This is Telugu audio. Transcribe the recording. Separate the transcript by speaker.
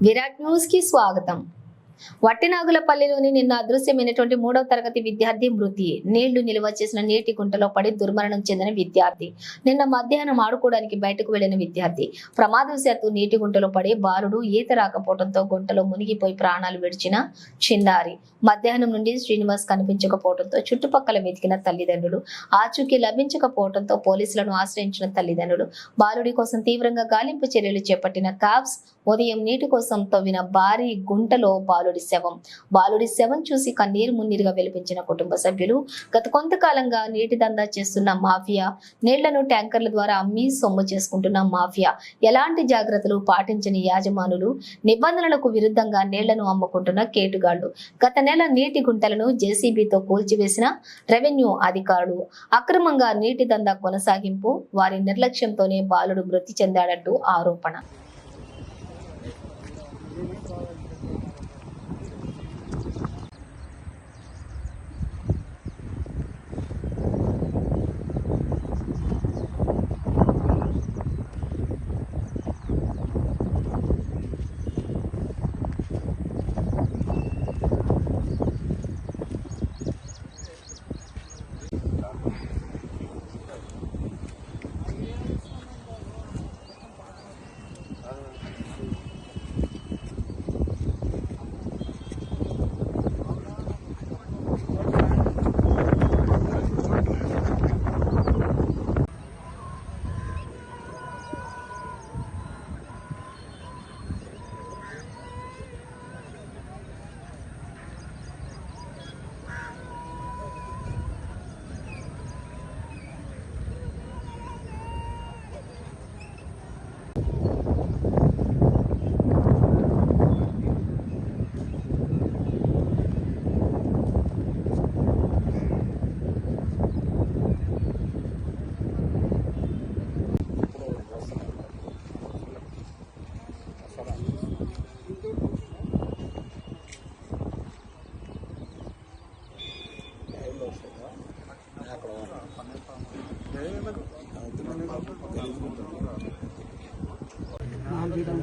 Speaker 1: విరాట్ న్యూస్ కి స్వాగతం వట్టినాగులపల్లిలోని నిన్న అదృశ్యమైనటువంటి మూడవ తరగతి విద్యార్థి మృతి. నీళ్ళు నిల్వ చేసిన నీటి గుంటలో పడి దుర్మరణం చెందిన విద్యార్థి. నిన్న మధ్యాహ్నం ఆడుకోవడానికి బయటకు వెళ్ళిన విద్యార్థి. ప్రమాదవశాత్తు నీటి గుంటలో పడి బాలుడు ఈత రాకపోవడంతో గుంటలో మునిగిపోయి ప్రాణాలు విడిచిన చిన్నారి. మధ్యాహ్నం నుండి శ్రీనివాస్ కనిపించకపోవడంతో చుట్టుపక్కల వెతికిన తల్లిదండ్రులు. ఆచూకీ లభించకపోవడంతో పోలీసులను ఆశ్రయించిన తల్లిదండ్రులు. బాలుడి కోసం తీవ్రంగా గాలింపు చర్యలు చేపట్టిన కాబ్స్ ఉదయం నీటి కోసం తవ్విన భారీ గుంటలో బాలు బాలుడి శవం. బాలుడి శవం చూసి కన్నీరు మున్నీరుగా వెలిపించిన కుటుంబ సభ్యులు గత కొంతకాలంగా నీటి దందా చేస్తున్న మాఫియా నీళ్ళను ట్యాంకర్ల ద్వారా అమ్మి సొమ్ము చేసుకుంటున్న మాఫియా ఎలాంటి జాగ్రత్తలు పాటించని యాజమానులు నిబంధనలకు విరుద్ధంగా నీళ్ళను అమ్ముకుంటున్న కేటుగాళ్ళు గత నెల నీటి గుంటలను జేసీబీతో కూల్చివేసిన రెవెన్యూ అధికారులు అక్రమంగా నీటి దందా కొనసాగింపు వారి నిర్లక్ష్యంతోనే బాలుడు మృతి చెందాడంటూ ఆరోపణ.
Speaker 2: ਨਾਮ ਜੀ ਦਾ